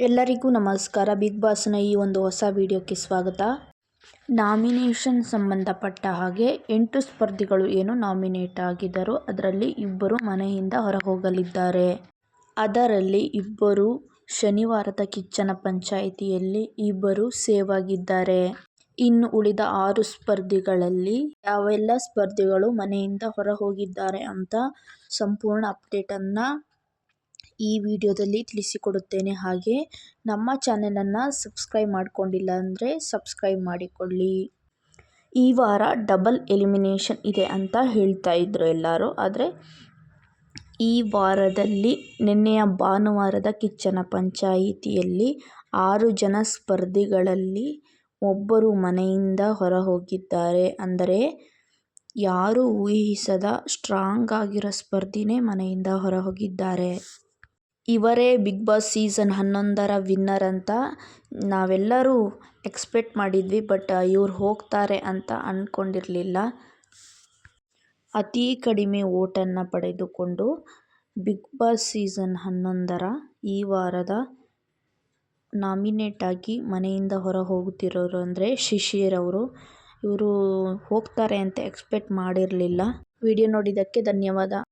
ಎಲ್ಲರಿಗೂ ನಮಸ್ಕಾರ. ಬಿಗ್ ಬಾಸ್ನ ಈ ಒಂದು ಹೊಸ ವಿಡಿಯೋಕ್ಕೆ ಸ್ವಾಗತ. ನಾಮಿನೇಷನ್ ಸಂಬಂಧಪಟ್ಟ ಹಾಗೆ ಎಂಟು ಸ್ಪರ್ಧಿಗಳು ಏನು ನಾಮಿನೇಟ್ ಆಗಿದ್ದರು ಅದರಲ್ಲಿ ಇಬ್ಬರು ಮನೆಯಿಂದ ಹೊರಹೋಗಲಿದ್ದಾರೆ. ಅದರಲ್ಲಿ ಇಬ್ಬರು ಶನಿವಾರದ ಕಿಚ್ಚನ ಪಂಚಾಯಿತಿಯಲ್ಲಿ ಇಬ್ಬರು ಸೇವ್ ಆಗಿದ್ದಾರೆ ಇನ್ನು ಉಳಿದ ಆರು ಸ್ಪರ್ಧಿಗಳಲ್ಲಿ ಯಾವೆಲ್ಲ ಸ್ಪರ್ಧಿಗಳು ಮನೆಯಿಂದ ಹೊರ ಹೋಗಿದ್ದಾರೆ ಅಂತ ಸಂಪೂರ್ಣ ಅಪ್ಡೇಟನ್ನು ಈ ವಿಡಿಯೋದಲ್ಲಿ ತಿಳಿಸಿಕೊಡುತ್ತೇನೆ ಹಾಗೆ ನಮ್ಮ ಚಾನೆಲನ್ನು ಸಬ್ಸ್ಕ್ರೈಬ್ ಮಾಡಿಕೊಂಡಿಲ್ಲ ಅಂದರೆ ಸಬ್ಸ್ಕ್ರೈಬ್ ಮಾಡಿಕೊಳ್ಳಿ. ಈ ವಾರ ಡಬಲ್ ಎಲಿಮಿನೇಷನ್ ಇದೆ ಅಂತ ಹೇಳ್ತಾ ಇದ್ರು ಎಲ್ಲರೂ. ಆದರೆ ಈ ವಾರದಲ್ಲಿ ನಿನ್ನೆಯ ಭಾನುವಾರದ ಕಿಚ್ಚನ ಪಂಚಾಯಿತಿಯಲ್ಲಿ ಆರು ಜನ ಸ್ಪರ್ಧಿಗಳಲ್ಲಿ ಒಬ್ಬರು ಮನೆಯಿಂದ ಹೊರ ಹೋಗಿದ್ದಾರೆ ಅಂದರೆ ಯಾರು ಊಹಿಸದ ಸ್ಟ್ರಾಂಗ್ ಆಗಿರೋ ಸ್ಪರ್ಧಿನೇ ಮನೆಯಿಂದ ಹೊರ ಹೋಗಿದ್ದಾರೆ ಇವರೇ ಬಿಗ್ ಬಾಸ್ ಸೀಸನ್ ಹನ್ನೊಂದರ ವಿನ್ನರ್ ಅಂತ ನಾವೆಲ್ಲರೂ ಎಕ್ಸ್ಪೆಕ್ಟ್ ಮಾಡಿದ್ವಿ ಬಟ್ ಇವ್ರು ಹೋಗ್ತಾರೆ ಅಂತ ಅಂದ್ಕೊಂಡಿರಲಿಲ್ಲ ಅತಿ ಕಡಿಮೆ ಓಟನ್ನು ಪಡೆದುಕೊಂಡು ಬಿಗ್ ಬಾಸ್ ಸೀಸನ್ ಹನ್ನೊಂದರ ಈ ವಾರದ ನಾಮಿನೇಟ್ ಆಗಿ ಮನೆಯಿಂದ ಹೊರ ಹೋಗುತ್ತಿರೋರು ಅಂದರೆ ಶಿಶಿರ್ ಅವರು ಇವರು ಹೋಗ್ತಾರೆ ಅಂತ ಎಕ್ಸ್ಪೆಕ್ಟ್ ಮಾಡಿರಲಿಲ್ಲ. ವಿಡಿಯೋ ನೋಡಿದ್ದಕ್ಕೆ ಧನ್ಯವಾದ.